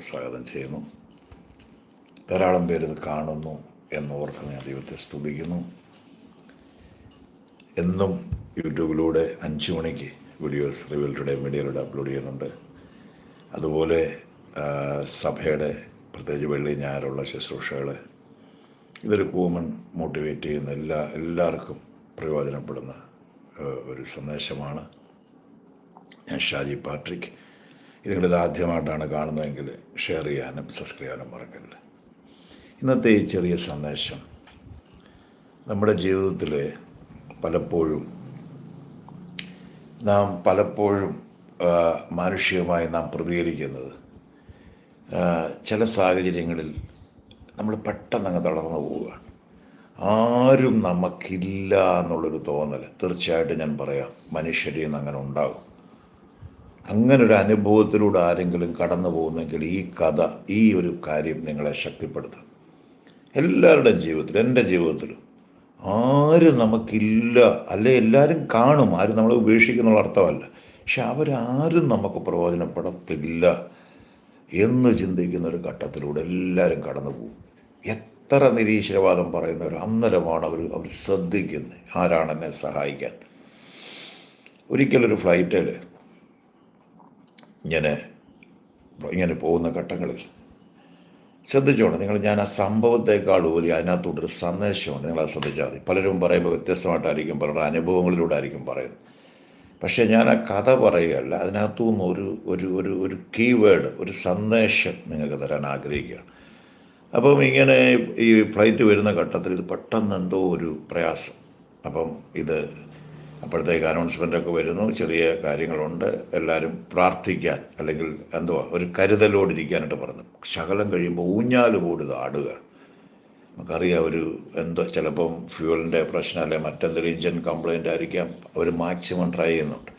സ്വാഗതം ചെയ്യുന്നു. ധാരാളം പേര് കാണുന്നു എന്നോർത്ത് ഞാൻ ദൈവത്തെ സ്തുതിക്കുന്നു. എന്നും യൂട്യൂബിലൂടെ അഞ്ച് മണിക്ക് വീഡിയോസ് റിവൽ ടുഡേ മീഡിയയിലൂടെ അപ്ലോഡ് ചെയ്യുന്നുണ്ട്. അതുപോലെ സഭയുടെ പ്രത്യേകിച്ച് വെള്ളി ഞായറുള്ള ശുശ്രൂഷകൾ ഇതൊരു കൂമൺ മോട്ടിവേറ്റ് ചെയ്യുന്ന എല്ലാ എല്ലാവർക്കും പ്രയോജനപ്പെടുന്ന ഒരു സന്ദേശമാണ്. ഞാൻ ഷാജി പാട്രിക്. നിങ്ങളിത് ആദ്യമായിട്ടാണ് കാണുന്നതെങ്കിൽ ഷെയർ ചെയ്യാനും സബ്സ്ക്രൈബ് ചെയ്യാനും മറക്കരുത്. ഇന്നത്തെ ഈ ചെറിയ സന്ദേശം നമ്മുടെ ജീവിതത്തിൽ പലപ്പോഴും നാം പലപ്പോഴും മാനുഷികമായി നാം പ്രതികരിക്കുന്നത് ചില സാഹചര്യങ്ങളിൽ നമ്മൾ പെട്ടെന്ന് അങ്ങ് തളർന്നു പോവുകയാണ് ആരും നമുക്കില്ല എന്നുള്ളൊരു തോന്നൽ തീർച്ചയായിട്ടും ഞാൻ പറയാം മനുഷ്യരിൽ നിന്ന് അങ്ങനെ ഉണ്ടാകും. അങ്ങനെ ഒരു അനുഭവത്തിലൂടെ ആരെങ്കിലും കടന്നു പോകുന്നെങ്കിൽ ഈ കഥ ഈ ഒരു കാര്യം നിങ്ങളെ ശക്തിപ്പെടുത്തും. എല്ലാവരുടെയും ജീവിതത്തിൽ എന്റെ ജീവിതത്തിലും. ആരും നമുക്കില്ല. അല്ലെ എല്ലാവരും കാണും. ആരും നമ്മളെ ഉപേക്ഷിക്കുന്നുള്ള അർത്ഥമല്ല. പക്ഷെ അവരാരും നമുക്ക് പ്രയോജനപ്പെടത്തില്ല എന്ന് ചിന്തിക്കുന്ന ഒരു ഘട്ടത്തിലൂടെ എല്ലാവരും കടന്നു പോകും. എത്ര നിരീശ്വരവാദം പറയുന്നവർ അന്നരമാണ് അവർ അവർ ശ്രദ്ധിക്കുന്നത് ആരാണെന്നെ സഹായിക്കാൻ. ഒരിക്കലൊരു ഫ്ലൈറ്റിൽ ഇങ്ങനെ ഇങ്ങനെ പോകുന്ന ഘട്ടങ്ങളിൽ. ശ്രദ്ധിച്ചോണം നിങ്ങൾ ഞാൻ ആ സംഭവത്തെക്കാൾ ഉപരി അതിനകത്തോട്ടൊരു സന്ദേശമാണ് നിങ്ങൾ അത് ശ്രദ്ധിച്ചാൽ മതി. പലരും പറയുമ്പോൾ വ്യത്യസ്തമായിട്ടായിരിക്കും പലരുടെ അനുഭവങ്ങളിലൂടെ ആയിരിക്കും പറയുന്നത്. പക്ഷേ ഞാൻ ആ കഥ പറയുകയല്ല അതിനകത്തുനിന്ന് ഒരു ഒരു ഒരു ഒരു കീവേഡ് ഒരു സന്ദേശം നിങ്ങൾക്ക് തരാൻ ആഗ്രഹിക്കുകയാണ്. അപ്പം ഇങ്ങനെ ഈ ഫ്ലൈറ്റ് വരുന്ന ഘട്ടത്തിൽ ഇത് പെട്ടെന്ന് എന്തോ ഒരു പ്രയാസം. അപ്പം ഇത് അപ്പോഴത്തേക്ക് അനൗൺസ്മെന്റൊക്കെ വരുന്നു. ചെറിയ കാര്യങ്ങളുണ്ട്. എല്ലാവരും പ്രാർത്ഥിക്കാൻ അല്ലെങ്കിൽ എന്തുവാ ഒരു കരുതലോടിരിക്കാനായിട്ട് പറഞ്ഞു. ശകലം കഴിയുമ്പോൾ ഊഞ്ഞാൽ കൂടി ആടുക. നമുക്കറിയാം ഒരു എന്തോ ചിലപ്പം ഫ്യൂവലിന്റെ പ്രശ്നം അല്ലെങ്കിൽ മറ്റെന്തെങ്കിലും എഞ്ചിൻ കംപ്ലൈന്റ് ആയിരിക്കാം. അവർ മാക്സിമം ട്രൈ ചെയ്യുന്നുണ്ട്.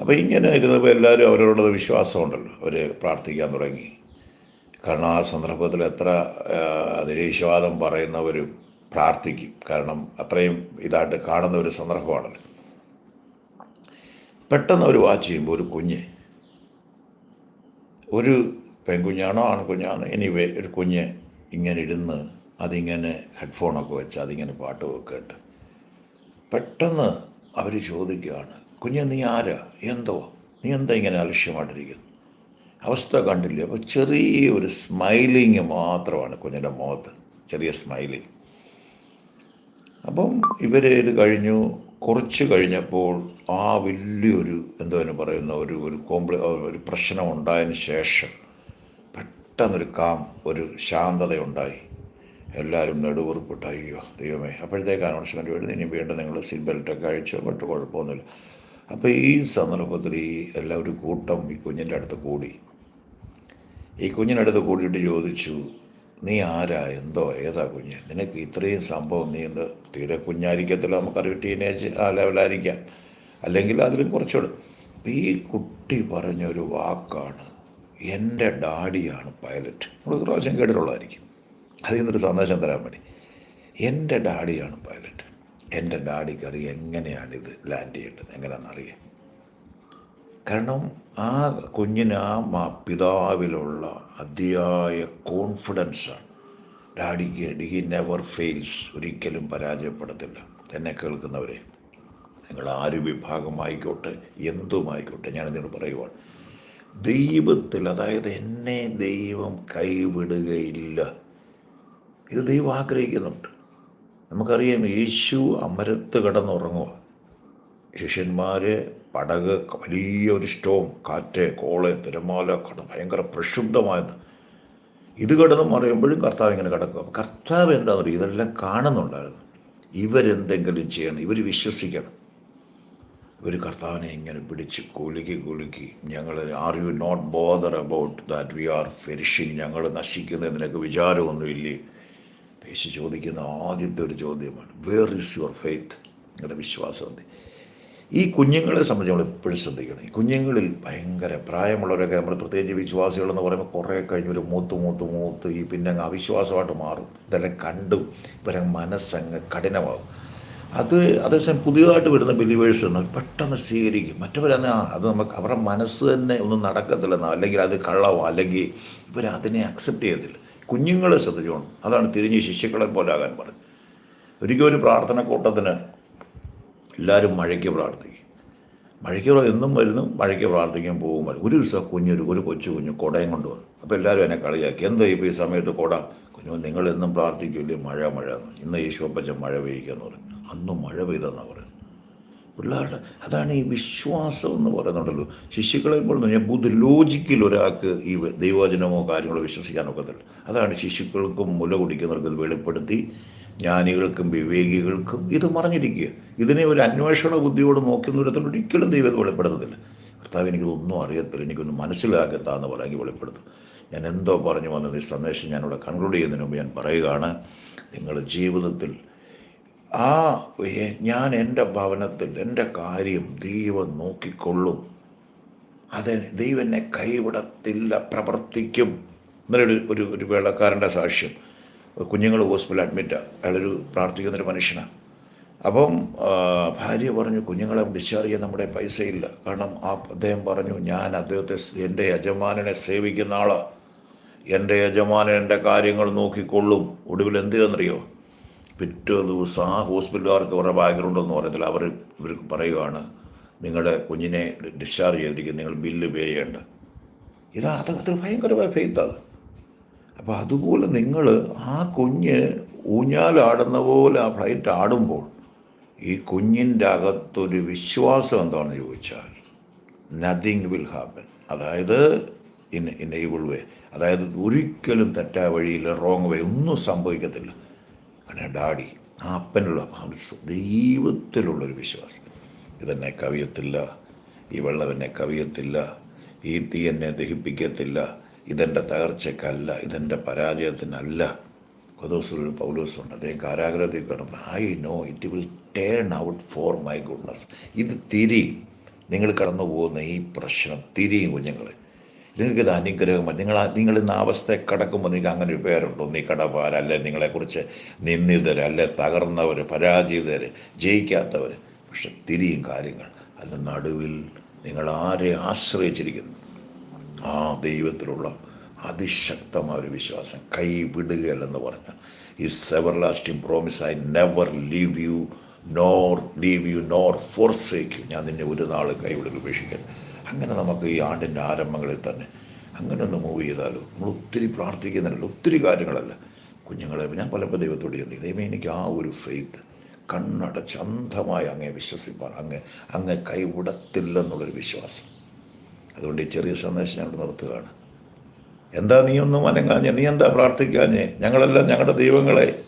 അപ്പോൾ ഇങ്ങനെ ഇരുന്നപ്പോൾ എല്ലാവരും അവരോടുള്ള വിശ്വാസമുണ്ടല്ലോ അവർ പ്രാർത്ഥിക്കാൻ തുടങ്ങി. കാരണം ആ സന്ദർഭത്തിൽ എത്ര നിരീശ്വാദം പറയുന്നവരും പ്രാർത്ഥിക്കും. കാരണം അത്രയും ഇതായിട്ട് കാണുന്ന ഒരു സന്ദർഭമാണല്ലോ. പെട്ടെന്ന് ഒരു വാച്ച് ചെയ്യുമ്പോൾ ഒരു കുഞ്ഞ് ഒരു പെൺകുഞ്ഞാണോ ആൺകുഞ്ഞാണോ എനിവേ ഒരു കുഞ്ഞ് ഇങ്ങനെ ഇരുന്ന് അതിങ്ങനെ ഹെഡ്ഫോണൊക്കെ വെച്ച് അതിങ്ങനെ പാട്ട് കേട്ട് പെട്ടെന്ന് അവർ ചോദിക്കുകയാണ് കുഞ്ഞ് നീ ആരാ? എന്തോ? നീ എന്താ ഇങ്ങനെ അലക്ഷ്യമായിട്ടിരിക്കുന്നു? അവസ്ഥ കണ്ടില്ലേ? അപ്പോൾ ചെറിയൊരു സ്മൈലിങ് മാത്രമാണ് കുഞ്ഞിന്റെ മുഖത്ത്. ചെറിയ സ്മൈലിങ് അപ്പം ഇവർ ഇത് കഴിഞ്ഞു. കുറച്ച് കഴിഞ്ഞപ്പോൾ ആ വലിയൊരു എന്തോ പറയുന്ന ഒരു ഒരു കോംപ്ലി ഒരു പ്രശ്നം ഉണ്ടായതിന് ശേഷം പെട്ടെന്നൊരു കാം ഒരു ശാന്തത ഉണ്ടായി എല്ലാവരും നെടുവുറുപ്പിട്ട് അയ്യോ ദൈവമേ. അപ്പോഴത്തേക്ക് അനൗൺസ്മെന്റ് വരുന്നത് ഇനി വീണ്ടും നിങ്ങൾ സീറ്റ് ബെൽറ്റൊക്കെ അഴിച്ചോ? മറ്റു കുഴപ്പമൊന്നുമില്ല. അപ്പോൾ ഈ സന്ദർഭത്തിൽ ഈ എല്ലാവരും കൂട്ടം ഈ കുഞ്ഞിന്റെ അടുത്ത് കൂടി. ഈ കുഞ്ഞിനടുത്ത് കൂടിയിട്ട് ചോദിച്ചു നീ ആരാ? എന്തോ? ഏതാ കുഞ്ഞ്? നിനക്ക് ഇത്രയും സംഭവം നീ എന്ത് തീരെ കുഞ്ഞായിരിക്കത്തില്ല നമുക്കറിയാം ടീനേജ് ആ ലെവലായിരിക്കാം അല്ലെങ്കിൽ അതിലും കുറച്ചുകൂടെ. അപ്പം ഈ കുട്ടി പറഞ്ഞൊരു വാക്കാണ്. എന്റെ ഡാഡിയാണ് പൈലറ്റ് നമ്മൾ പ്രാവശ്യം കേട്ടിട്ടുള്ളതായിരിക്കും. അതിൽ നിന്നൊരു സന്ദേശം തരാൻ വേണ്ടി. എന്റെ ഡാഡിയാണ് പൈലറ്റ് എന്റെ ഡാഡിക്കറി എങ്ങനെയാണിത് ലാൻഡ് ചെയ്യേണ്ടത്? എങ്ങനെയാണെന്നറിയാം. കാരണം ആ കുഞ്ഞിന് ആ പിതാവിലുള്ള അതിയായ കോൺഫിഡൻസാണ് ഡാഡിക്ക് ഡി നെവർ ഫെയിൽസ് ഒരിക്കലും പരാജയപ്പെടത്തില്ല. എന്നെ കേൾക്കുന്നവരെ നിങ്ങൾ ആര് വിഭാഗമായിക്കോട്ടെ എന്തുമായിക്കോട്ടെ ഞാനിതിനോട് പറയുവാണ്. ദൈവത്തിൽ അതായത് എന്നെ ദൈവം കൈവിടുകയില്ല. ഇത് ദൈവം ആഗ്രഹിക്കുന്നുണ്ട്. നമുക്കറിയാം യേശു അമരത്ത് കിടന്നുറങ്ങുക ശിഷ്യന്മാർ പടക് വലിയ ഒരു സ്റ്റോം കാറ്റ് കോൾ തിരമാല കടന്ന് ഭയങ്കര പ്രക്ഷുബ്ധമായത്. ഇത് കിടന്ന് മറിയുമ്പോഴും കർത്താവ് ഇങ്ങനെ കിടക്കും അപ്പോൾ കർത്താവ് എന്താ പറയുക ഇതെല്ലാം കാണുന്നുണ്ടായിരുന്നു. ഇവരെന്തെങ്കിലും ചെയ്യണം ഇവർ വിശ്വസിക്കണം. ഇവർ കർത്താവിനെ ഇങ്ങനെ പിടിച്ച് കുലുക്കി കുലുക്കി ഞങ്ങൾ are you not bother about that we are perishing ഞങ്ങൾ നശിക്കുന്നതിനൊക്കെ വിചാരമൊന്നുമില്ലേ? പേശി ചോദിക്കുന്ന ആദ്യത്തെ ഒരു ചോദ്യമാണ് വേർ ഇസ് യുവർ ഫെയ്ത്ത് നിങ്ങളുടെ വിശ്വാസം ഈ കുഞ്ഞുങ്ങളെ സംബന്ധിച്ച് നമ്മൾ എപ്പോഴും ശ്രദ്ധിക്കണം. ഈ കുഞ്ഞുങ്ങളിൽ ഭയങ്കര പ്രായമുള്ളവരൊക്കെ നമ്മൾ പ്രത്യേകിച്ച് വിശ്വാസികളെന്ന് പറയുമ്പോൾ കുറേ കഴിഞ്ഞ് ഒരു മൂത്ത് മൂത്ത് മൂത്ത് ഈ പിന്നെ അങ്ങ് അവിശ്വാസമായിട്ട് മാറും. ഇതെല്ലാം കണ്ടും ഇവരെ മനസ്സങ്ങ് കഠിനമാകും. അത് അതേസമയം പുതിയതായിട്ട് വരുന്ന ബിലീവേഴ്സ് ഉണ്ട് പെട്ടെന്ന് സ്വീകരിക്കും. മറ്റവരന്ന് അത് നമുക്ക് അവരുടെ മനസ്സ് തന്നെ ഒന്നും നടക്കത്തില്ലെന്നോ അല്ലെങ്കിൽ അത് കള്ളവോ അല്ലെങ്കിൽ ഇവരതിനെ അക്സെപ്റ്റ് ചെയ്യത്തില്ല. കുഞ്ഞുങ്ങളെ ശ്രദ്ധിച്ചോണം. അതാണ് തിരിഞ്ഞ് ശിശുക്കളെ പോലാകാൻ പറഞ്ഞത് ഒരിക്കലും ഒരു പ്രാർത്ഥന കൂട്ടത്തിന് എല്ലാവരും മഴയ്ക്ക് പ്രാർത്ഥിക്കും. മഴയ്ക്ക് എന്നും വരുന്നു മഴയ്ക്ക് പ്രാർത്ഥിക്കാൻ പോകും വരും. ഒരു ദിവസം കുഞ്ഞൊരു ഒരു കൊച്ചു കുഞ്ഞു കുടയും കൊണ്ട് വന്നു. അപ്പോൾ എല്ലാവരും എന്നെ കളിയാക്കി. എന്തോ ഇപ്പോൾ ഈ സമയത്ത് കുട? കുഞ്ഞു നിങ്ങൾ എന്നും പ്രാർത്ഥിക്കില്ലേ മഴ മഴ എന്ന് ഇന്ന് ഈശോപ്പച്ചൻ മഴ പെയ്യിക്കാന്ന് പറഞ്ഞു. അന്നും മഴ പെയ്തെന്നാണ് പറയുന്നത്. പിള്ളേരുടെ അതാണ് ഈ വിശ്വാസം എന്ന് പറയുന്നുണ്ടല്ലോ. ശിശുക്കളെ പോലെ ഞാൻ ബുദ്ധ ലോജിക്കിൽ ഒരാൾക്ക് ഈ ദൈവവചനമോ കാര്യങ്ങളോ വിശ്വസിക്കാനൊക്കത്തില്ല അതാണ് ശിശുക്കൾക്കും മുല കുടിക്കുന്നവർക്ക് ഇത് വെളിപ്പെടുത്തി ജ്ഞാനികൾക്കും വിവേകികൾക്കും ഇത് മറിഞ്ഞിരിക്കുക. ഇതിനെ ഒരു അന്വേഷണ ബുദ്ധിയോട് നോക്കുന്ന വിധത്തിൽ ഒരിക്കലും ദൈവം ഇത് കർത്താവ് എനിക്കിതൊന്നും അറിയത്തില്ല. എനിക്കൊന്ന് മനസ്സിലാക്കത്താന്ന് പറയാമെങ്കിൽ വെളിപ്പെടുത്തും. ഞാൻ എന്തോ പറഞ്ഞു വന്നത് ഈ സന്ദേശം ഞാനിവിടെ കൺക്ലൂഡ് ചെയ്യുന്നതിന് മുമ്പ് ഞാൻ പറയുകയാണ്. നിങ്ങൾ ജീവിതത്തിൽ ആ ഞാൻ എന്റെ ഭവനത്തിൽ എന്റെ കാര്യം ദൈവം നോക്കിക്കൊള്ളും. അത് ദൈവം എന്നെ കൈവിടത്തില്ല പ്രവർത്തിക്കും. എന്നൊരു ഒരു ഒരു വേളക്കാരന്റെ സാക്ഷ്യം. കുഞ്ഞുങ്ങൾ ഹോസ്പിറ്റലിൽ അഡ്മിറ്റാണ് അയാളൊരു പ്രാർത്ഥിക്കുന്നൊരു മനുഷ്യനാണ് അപ്പം ഭാര്യ പറഞ്ഞു കുഞ്ഞുങ്ങളെ ഡിസ്ചാർജ് ചെയ്യാൻ നമ്മുടെ പൈസയില്ല. കാരണം ആ അദ്ദേഹം പറഞ്ഞു ഞാൻ അദ്ദേഹത്തെ എന്റെ യജമാനനെ സേവിക്കുന്ന ആൾ എന്റെ യജമാനൻ എന്റെ കാര്യങ്ങൾ നോക്കിക്കൊള്ളും. ഒടുവിൽ എന്ത് ചെയ്യുന്നറിയോ പിറ്റേ ദിവസം ആ ഹോസ്പിറ്റലുകാർക്ക് അവരുടെ ബാക്ക്ഗ്രൗണ്ട് ഒന്നും പറയത്തില്ല അവർ ഇവർക്ക് പറയുവാണ് നിങ്ങളുടെ കുഞ്ഞിനെ ഡിസ്ചാർജ് ചെയ്തിരിക്കും നിങ്ങൾ ബില്ല് പേ ചെയ്യേണ്ട. ഇതാ അത് അത്ര ഭയങ്കരമായ ഫെയ്ത്താണ് അപ്പോൾ അതുപോലെ നിങ്ങൾ ആ കുഞ്ഞ് ഊഞ്ഞാലാടുന്ന പോലെ ആ ഫ്ലൈറ്റ് ആടുമ്പോൾ ഈ കുഞ്ഞിന്റെ അകത്തൊരു വിശ്വാസം എന്താണെന്ന് ചോദിച്ചാൽ നത്തിങ് വിൽ ഹാപ്പൻ അതായത് ഇൻ ഇൻ ഏബിൾ വേ അതായത് ഒരിക്കലും തെറ്റായ വഴിയിൽ റോങ് വേ ഒന്നും സംഭവിക്കത്തില്ല. കാരണം ഡാഡി ആ അപ്പനുള്ള ദൈവത്തിലുള്ളൊരു വിശ്വാസം. ഇതെന്നെ കവിയത്തില്ല ഈ വെള്ളം എന്നെ കവിയത്തില്ല ഈ തീ എന്നെ ദഹിപ്പിക്കത്തില്ല ഇതെന്റെ തകർച്ചയ്ക്കല്ല ഇതെന്റെ പരാജയത്തിനല്ല. കൊതോസൊരു പൗലോസുണ്ട്. അദ്ദേഹം കാരാഗ്രഹത്തിൽ കിടന്നു I know it will turn out for my goodness ഇത് തിരി നിങ്ങൾ കടന്നു പോകുന്ന ഈ പ്രശ്നം തിരിയും കുഞ്ഞുങ്ങൾ നിങ്ങൾക്കിത് അനുഗ്രഹമാണ് നിങ്ങൾ നിങ്ങൾ ഇന്ന് അവസ്ഥയെ കടക്കുമ്പോൾ നിങ്ങൾക്ക് അങ്ങനെ ഒരു പേരുണ്ടോ? നീ കടപ്പാർ അല്ലെ നിങ്ങളെക്കുറിച്ച് നിന്ദിതർ അല്ലെ തകർന്നവർ പരാജിതർ ജയിക്കാത്തവർ പക്ഷെ തിരിയും കാര്യങ്ങൾ. അതിന് നടുവിൽ നിങ്ങൾ ആരെ ആശ്രയിച്ചിരിക്കുന്നു? ആ ദൈവത്തിലുള്ള അതിശക്തമായ ഒരു വിശ്വാസം. കൈവിടുകയല്ലെന്ന് പറഞ്ഞാൽ പറഞ്ഞ. ഈ sever lasting promise I never leave you nor leave you nor forsake ഞാൻ നിന്നെ ഒരു നാൾ കൈവിടൽ ഉപേക്ഷിക്കാൻ അങ്ങനെ നമുക്ക് ഈ ആണ്ടിന്റെ ആരംഭങ്ങളിൽ തന്നെ അങ്ങനെ ഒന്ന് മൂവ് ചെയ്താലോ? നമ്മൾ ഒത്തിരി പ്രാർത്ഥിക്കുന്നുണ്ടല്ലോ. ഒത്തിരി കാര്യങ്ങളല്ല. കുഞ്ഞുങ്ങളെ ഞാൻ പലപ്പോൾ ദൈവത്തോട് ചെയ്യുന്നത് ദൈവം എനിക്ക് ആ ഒരു ഫെയ്ത്ത് കണ്ണടച്ച് അന്ധമായി അങ്ങേ വിശ്വസിപ്പാൻ അങ്ങ് അങ്ങ് കൈവിടത്തില്ലെന്നുള്ളൊരു വിശ്വാസം. അതുകൊണ്ട് ഈ ചെറിയ സന്ദേശം ഞങ്ങൾ നിർത്തുകയാണ്. എന്താ നീ ഒന്നും അനങ്ങാഞ്ഞ് നീ എന്താ പ്രാർത്ഥിക്കാഞ്ഞ്? ഞങ്ങളെല്ലാം ഞങ്ങളുടെ ദൈവങ്ങളെ.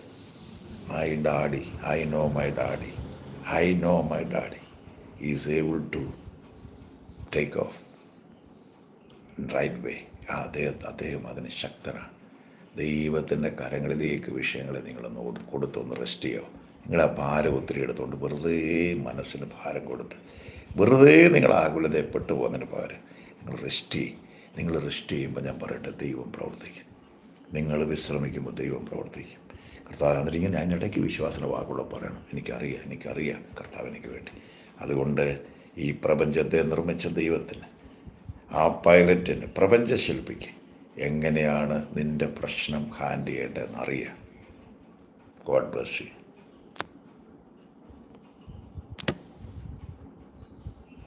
My daddy I know my daddy I know my daddy is able to take off. Right way. ആ അദ്ദേഹം അദ്ദേഹം അതിന് ശക്തനാണ്. ദൈവത്തിന്റെ കരങ്ങളിലേക്ക് വിഷയങ്ങളെ നിങ്ങളൊന്ന് കൊടു- കൊടുത്തൊന്ന് റെസ്റ്റ് ചെയ്യോ. നിങ്ങളെ ഭാരം ഒത്തിരി എടുത്തുകൊണ്ട് വെറുതെ മനസ്സിന് ഭാരം കൊടുത്ത് വെറുതെ നിങ്ങൾ ആകുലതപ്പെട്ട് പോകുന്നതിന് പകരം നിങ്ങൾ റെസ്റ്റ് ചെയ്യും നിങ്ങൾ റെസ്റ്റ് ചെയ്യുമ്പോൾ ഞാൻ പറയട്ടെ ദൈവം പ്രവർത്തിക്കും. നിങ്ങൾ വിശ്രമിക്കുമ്പോൾ ദൈവം പ്രവർത്തിക്കും. കർത്താവ് എന്നിട്ട് ഇങ്ങനെ അതിനിടയ്ക്ക് വിശ്വാസന വാക്കുള്ള പറയണം. എനിക്കറിയാം എനിക്കറിയാം കർത്താവ് എനിക്ക് വേണ്ടി. അതുകൊണ്ട് ഈ പ്രപഞ്ചത്തെ നിർമ്മിച്ച ദൈവത്തിന് ആ പൈലറ്റിന് പ്രപഞ്ചശില്പിക്ക് എങ്ങനെയാണ് നിന്റെ പ്രശ്നം ഹാൻഡ് ചെയ്യേണ്ടതെന്ന് അറിയാം. God bless you.